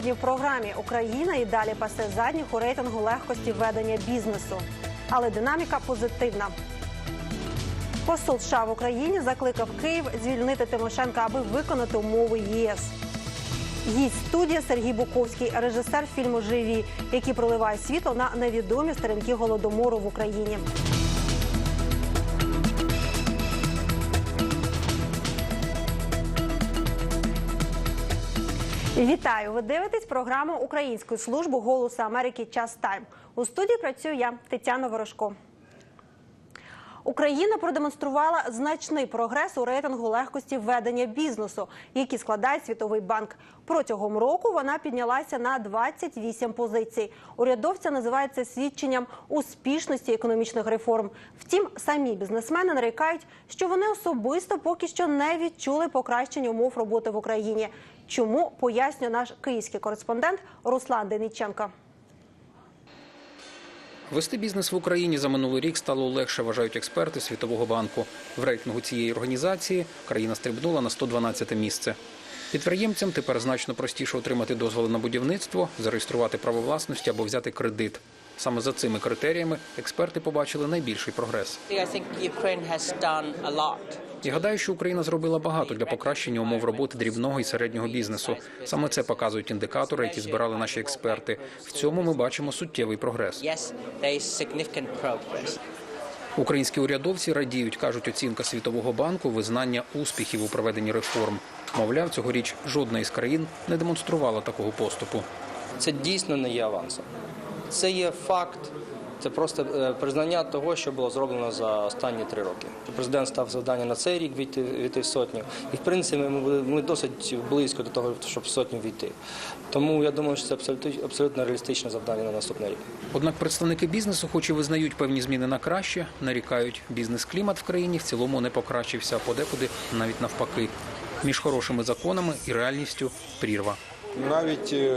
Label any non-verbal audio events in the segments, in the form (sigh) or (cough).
Сьогодні в програмі Україна і далі пасе задніх у рейтингу легкості ведення бізнесу. Але динаміка позитивна. Посол США в Україні закликав Київ звільнити Тимошенка, аби виконати умови ЄС. Гість студія Сергій Буковський, режисер фільму Живі, який проливає світло на невідомі сторінки голодомору в Україні. Вітаю! Ви дивитесь програму Української служби голосу Америки Час Тайм. У студії працюю я, Тетяна Ворожко. Україна продемонструвала значний прогрес у рейтингу легкості ведення бізнесу, який складає Світовий банк. Протягом року вона піднялася на 28 позицій. Урядовця називають це свідченням успішності економічних реформ. Втім, самі бізнесмени нарікають, що вони особисто поки що не відчули покращення умов роботи в Україні. Чому пояснює наш київський кореспондент Руслан Дениченко. Вести бізнес в Україні за минулий рік стало легше, вважають експерти Світового банку. В рейтингу цієї організації країна стрибнула на 112 місце. Підприємцям тепер значно простіше отримати дозволи на будівництво, зареєструвати право власності або взяти кредит. Саме за цими критеріями експерти побачили найбільший прогрес. І гадаю, що Україна зробила багато для покращення умов роботи дрібного і середнього бізнесу. Саме це показують індикатори, які збирали наші експерти. В цьому ми бачимо суттєвий прогрес. Українські урядовці радіють, кажуть, оцінка Світового банку визнання успіхів у проведенні реформ. Мовляв, цьогоріч жодна із країн не демонструвала такого поступу. Це дійсно не є авансом. Це є факт, це просто е, признання того, що було зроблено за останні три роки. Президент став завдання на цей рік війти, війти в сотню. І в принципі ми, ми досить близько до того, щоб в сотню війти. Тому я думаю, що це абсолютно, абсолютно реалістичне завдання на наступний рік. Однак представники бізнесу, хоч і визнають певні зміни на краще, нарікають, бізнес-клімат в країні в цілому не покращився, а подекуди навіть навпаки. Між хорошими законами і реальністю прірва. Навіть е,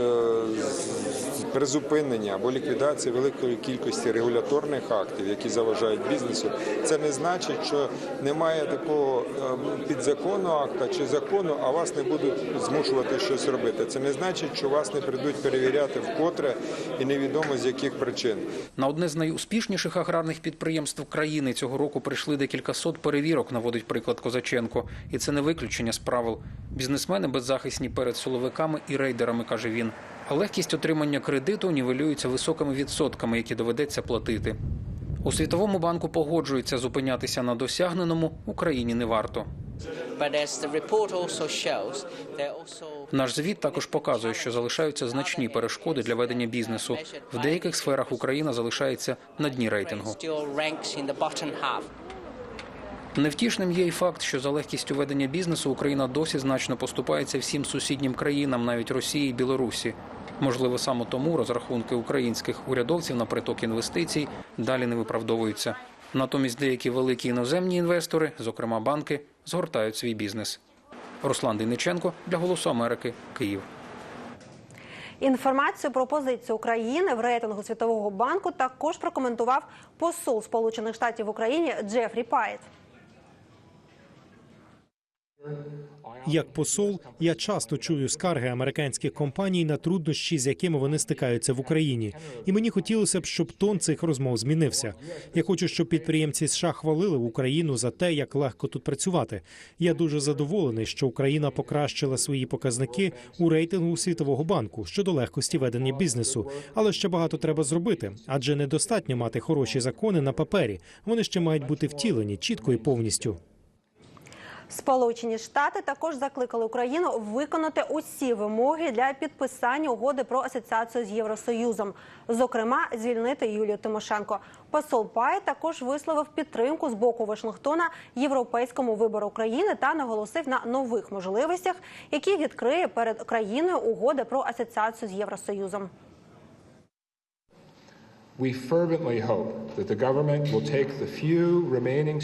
призупинення або ліквідація великої кількості регуляторних актів, які заважають бізнесу, це не значить, що немає такого е, підзаконного акта чи закону, а вас не будуть змушувати щось робити. Це не значить, що вас не прийдуть перевіряти вкотре і невідомо з яких причин. На одне з найуспішніших аграрних підприємств країни цього року прийшли декілька сот перевірок, наводить приклад Козаченко. І це не виключення з правил. Бізнесмени беззахисні перед силовиками і рейдерами, каже він. Легкість отримання кредиту нівелюється високими відсотками, які доведеться платити. У Світовому банку погоджуються зупинятися на досягненому Україні не варто. Наш звіт також показує, що залишаються значні перешкоди для ведення бізнесу. В деяких сферах Україна залишається на дні рейтингу. Невтішним є й факт, що за легкістю ведення бізнесу Україна досі значно поступається всім сусіднім країнам, навіть Росії і Білорусі. Можливо, саме тому розрахунки українських урядовців на приток інвестицій далі не виправдовуються. Натомість деякі великі іноземні інвестори, зокрема банки, згортають свій бізнес. Руслан Дейниченко для Голосу Америки, Київ. Інформацію про позицію України в рейтингу Світового банку також прокоментував посол Сполучених Штатів в Україні Джефрі Пайт. Як посол, я часто чую скарги американських компаній на труднощі, з якими вони стикаються в Україні, і мені хотілося б, щоб тон цих розмов змінився. Я хочу, щоб підприємці США хвалили Україну за те, як легко тут працювати. Я дуже задоволений, що Україна покращила свої показники у рейтингу Світового банку щодо легкості ведення бізнесу. Але ще багато треба зробити, адже недостатньо мати хороші закони на папері. Вони ще мають бути втілені чітко і повністю. Сполучені Штати також закликали Україну виконати усі вимоги для підписання угоди про асоціацію з Євросоюзом, зокрема звільнити Юлію Тимошенко. Посол Пай також висловив підтримку з боку Вашингтона європейському вибору України та наголосив на нових можливостях, які відкриє перед країною угода про асоціацію з Євросоюзом.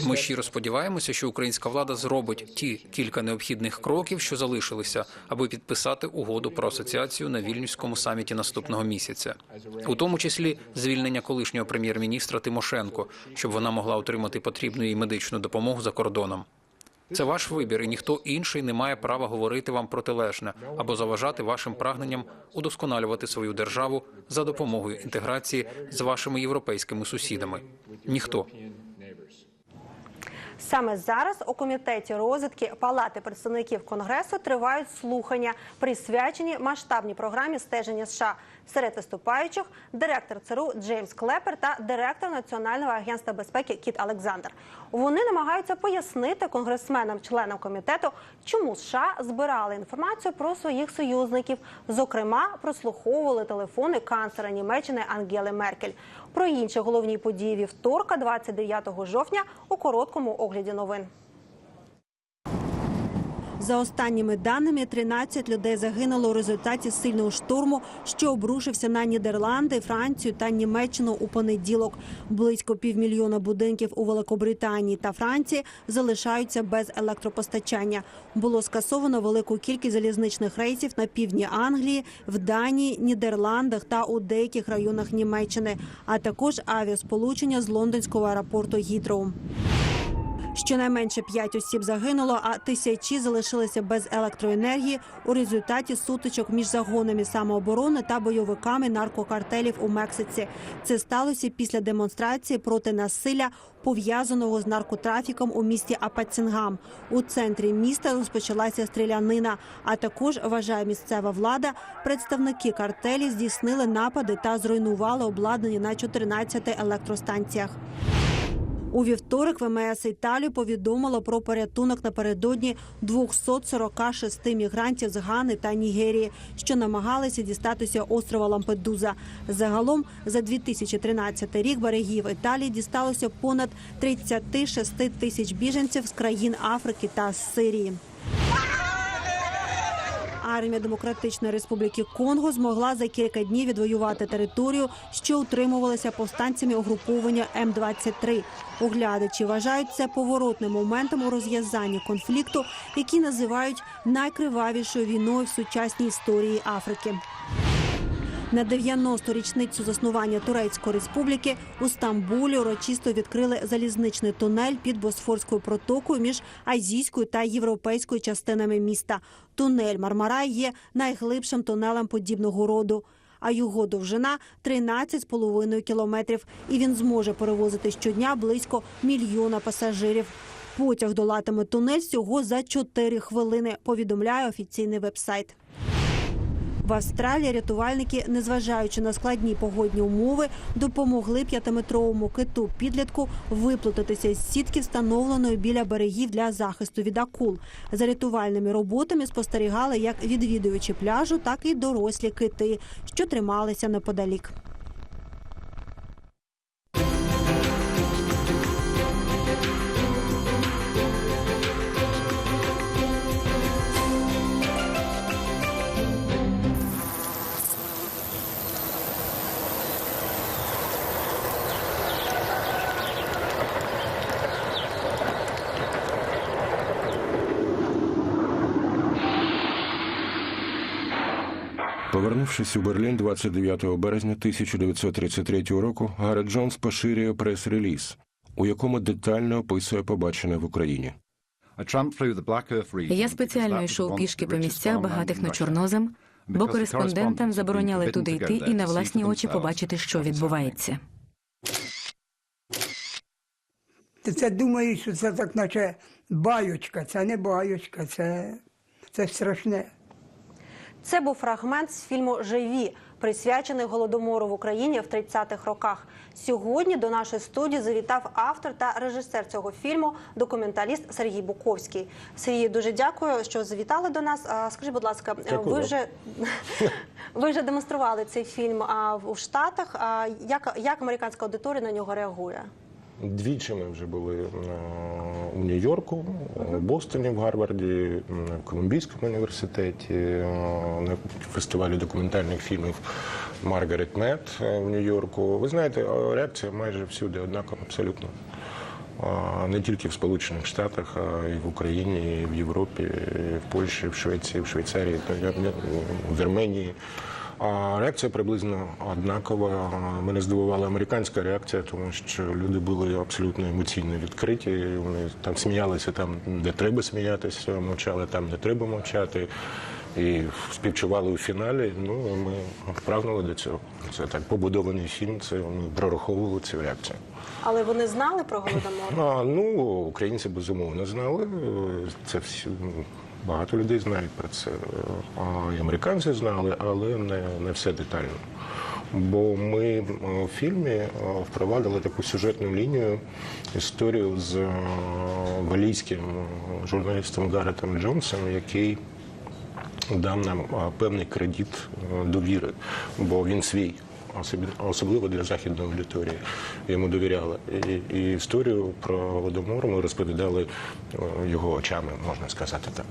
Ми steps щиро сподіваємося, що українська влада зробить ті кілька необхідних кроків, що залишилися, аби підписати угоду про асоціацію на вільнюському саміті наступного місяця, у тому числі звільнення колишнього прем'єр-міністра Тимошенко, щоб вона могла отримати потрібну їй медичну допомогу за кордоном. Це ваш вибір, і ніхто інший не має права говорити вам протилежне або заважати вашим прагненням удосконалювати свою державу за допомогою інтеграції з вашими європейськими сусідами. Ніхто. Саме зараз у комітеті розвідки Палати представників Конгресу тривають слухання, присвячені масштабній програмі стеження США. Серед виступаючих директор ЦРУ Джеймс Клепер та директор Національного агентства безпеки Кіт Олександр. Вони намагаються пояснити конгресменам-членам комітету, чому США збирали інформацію про своїх союзників, зокрема, прослуховували телефони канцлера Німеччини Ангели Меркель. Про інші головні події вівторка, 29 жовтня, у короткому огляді новин. За останніми даними, 13 людей загинуло у результаті сильного шторму, що обрушився на Нідерланди, Францію та Німеччину у понеділок. Близько півмільйона будинків у Великобританії та Франції залишаються без електропостачання. Було скасовано велику кількість залізничних рейсів на півдні Англії, в Данії, Нідерландах та у деяких районах Німеччини, а також авіасполучення з лондонського аеропорту Гітроу. Щонайменше п'ять осіб загинуло, а тисячі залишилися без електроенергії у результаті сутичок між загонами самооборони та бойовиками наркокартелів у Мексиці. Це сталося після демонстрації проти насилля, пов'язаного з наркотрафіком у місті Апацінгам. У центрі міста розпочалася стрілянина. А також вважає місцева влада. Представники картелі здійснили напади та зруйнували обладнання на 14 електростанціях. У вівторок ВМС Італії повідомило про порятунок напередодні 246 мігрантів з Гани та Нігерії, що намагалися дістатися острова Лампедуза. Загалом за 2013 рік берегів Італії дісталося понад 36 тисяч біженців з країн Африки та Сирії. Армія Демократичної Республіки Конго змогла за кілька днів відвоювати територію, що утримувалася повстанцями угруповання М-23. Оглядачі вважають це поворотним моментом у розв'язанні конфлікту, який називають найкривавішою війною в сучасній історії Африки. На 90-ту річницю заснування Турецької республіки у Стамбулі урочисто відкрили залізничний тунель під Босфорською протокою між азійською та європейською частинами міста. Тунель Мармарай є найглибшим тунелем подібного роду. А його довжина 13,5 кілометрів, і він зможе перевозити щодня близько мільйона пасажирів. Потяг долатиме тунель всього за 4 хвилини. Повідомляє офіційний вебсайт. В Австралії рятувальники, незважаючи на складні погодні умови, допомогли п'ятиметровому киту підлітку виплутатися з сітки, встановленої біля берегів для захисту від акул. За рятувальними роботами спостерігали як відвідувачі пляжу, так і дорослі кити, що трималися неподалік. Повернувшись у Берлін 29 березня 1933 року, Гаррет Джонс поширює прес-реліз, у якому детально описує побачене в Україні. Я спеціально йшов пішки по місцях багатих на чорнозем, бо кореспондентам забороняли туди йти і на власні очі побачити, що відбувається. Ти це думаєш, що це так, наче байочка. Це не байочка, це, це страшне. Це був фрагмент з фільму Живі, присвячений голодомору в Україні в 30-х роках. Сьогодні до нашої студії завітав автор та режисер цього фільму, документаліст Сергій Буковський. Сергій, дуже дякую, що завітали до нас. Скажіть, будь ласка, Дякую ви вже (laughs) ви вже демонстрували цей фільм в- у Штатах. Як, як американська аудиторія на нього реагує? Двічі ми вже були е, у Нью-Йорку, у Бостоні, в Гарварді, в Колумбійському університеті, е, на фестивалі документальних фільмів Маргарет Мет е, в Нью-Йорку. Ви знаєте, е, реакція майже всюди однакова, абсолютно. Не тільки в Сполучених Штатах, а й в Україні, і в Європі, і в Польщі, в Швеції, в Швейцарії, я- в Вірменії. А реакція приблизно однакова. Мене здивувала американська реакція, тому що люди були абсолютно емоційно відкриті. Вони там сміялися там, де треба сміятися, мовчали там, де треба мовчати. І співчували у фіналі. Ну ми прагнули до цього. Це так побудований фільм. Це ми прораховували цю реакцію. Але вони знали про голодомор? А, ну, українці безумовно знали. Це всі багато людей знають про це. А і американці знали, але не, не все детально. Бо ми е, в фільмі е, впровадили таку сюжетну лінію, історію з е, валійським журналістом Гаретом Джонсом, який дав нам певний кредит довіри, бо він свій. Особливо для західної аудиторії йому довіряли. І, і історію про голодомор ми розповідали його очами, можна сказати так.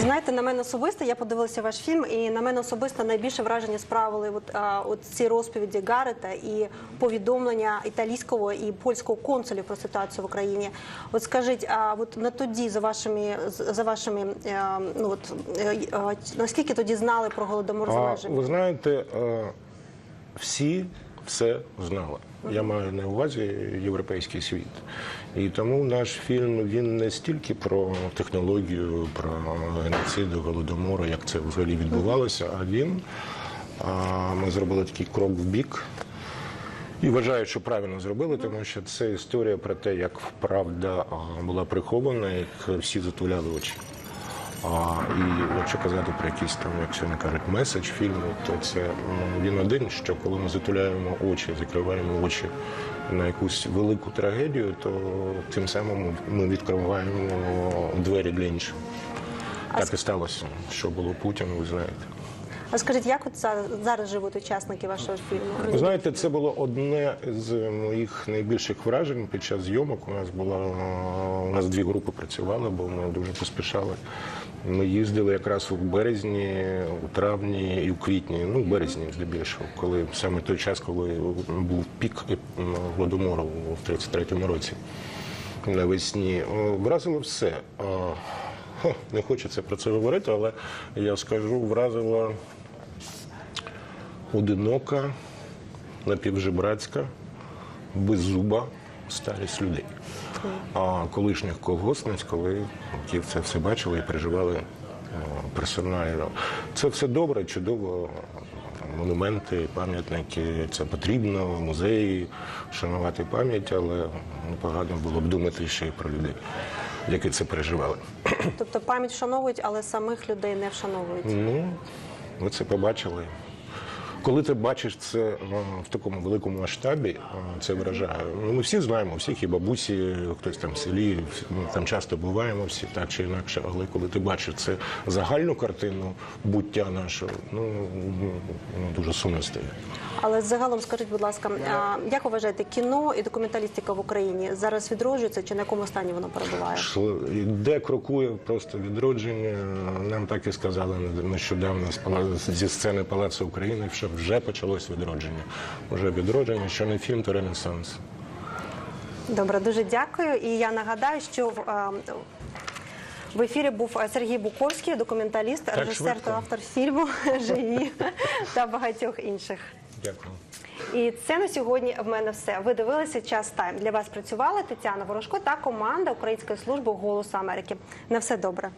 Знаєте, на мене особисто, я подивилася ваш фільм, і на мене особисто найбільше враження справили от, а, от ці розповіді Гарета і повідомлення італійського і польського консулів про ситуацію в Україні. От скажіть, а от на тоді за вашими за вашими е, ну от е, е, наскільки тоді знали про голодомор за А, межами? ви знаєте, е, всі все знали. Я маю на увазі європейський світ. І тому наш фільм він не стільки про технологію, про геноцид, голодомору, як це взагалі відбувалося, а він а, ми зробили такий крок в бік. І вважаю, що правильно зробили, тому що це історія про те, як правда була прихована, як всі затуляли очі. А, і якщо казати про якийсь там, як сьогодні кажуть, меседж фільму, то це він один, що коли ми затуляємо очі, закриваємо очі на якусь велику трагедію, то тим самим ми відкриваємо двері для інших. Так і сталося. Що було Путін, ви знаєте. А скажіть, як от за- зараз живуть учасники вашого фільму? Ви знаєте, це було одне з моїх найбільших вражень під час зйомок. У нас була у нас дві групи працювали, бо ми дуже поспішали. Ми їздили якраз у березні, у травні і у квітні, ну в березні здебільшого, коли саме той час, коли був пік е, голодомору в 33-му році навесні. Вразило все. Не хочеться про це говорити, але я скажу, вразило одинока, напівжебрацька, беззуба старість людей. А колишніх колгоспниць, коли ті це все бачили і переживали е, персонально. Це все добре, чудово. Монументи, пам'ятники, це потрібно, музеї, шанувати пам'ять, але непогано було б думати ще й про людей, які це переживали. Тобто пам'ять вшановують, але самих людей не вшановують. Ну, ви це побачили. Коли ти бачиш це е, в такому великому масштабі, е, це вражає. Ну, ми всі знаємо, у всіх і бабусі, хтось там в селі, ми там часто буваємо всі так чи інакше. Але коли ти бачиш це загальну картину буття нашого, ну, ну дуже сумно стає. Але загалом скажіть, будь ласка, а, як ви вважаєте, кіно і документалістика в Україні зараз відроджується чи на якому стані воно перебуває? Де крокує просто відродження. Нам так і сказали нещодавно зі сцени Палацу України, що вже почалось відродження. Вже відродження, що не фільм, то ренесанс. Добре, дуже дякую. І я нагадаю, що в, а, в ефірі був Сергій Буковський, документаліст, режисер швидко? та автор фільму (laughs) Живі та багатьох інших. Дякую. І це на сьогодні в мене все. Ви дивилися час тайм. Для вас працювала Тетяна Ворожко та команда Української служби Голосу Америки. На все добре.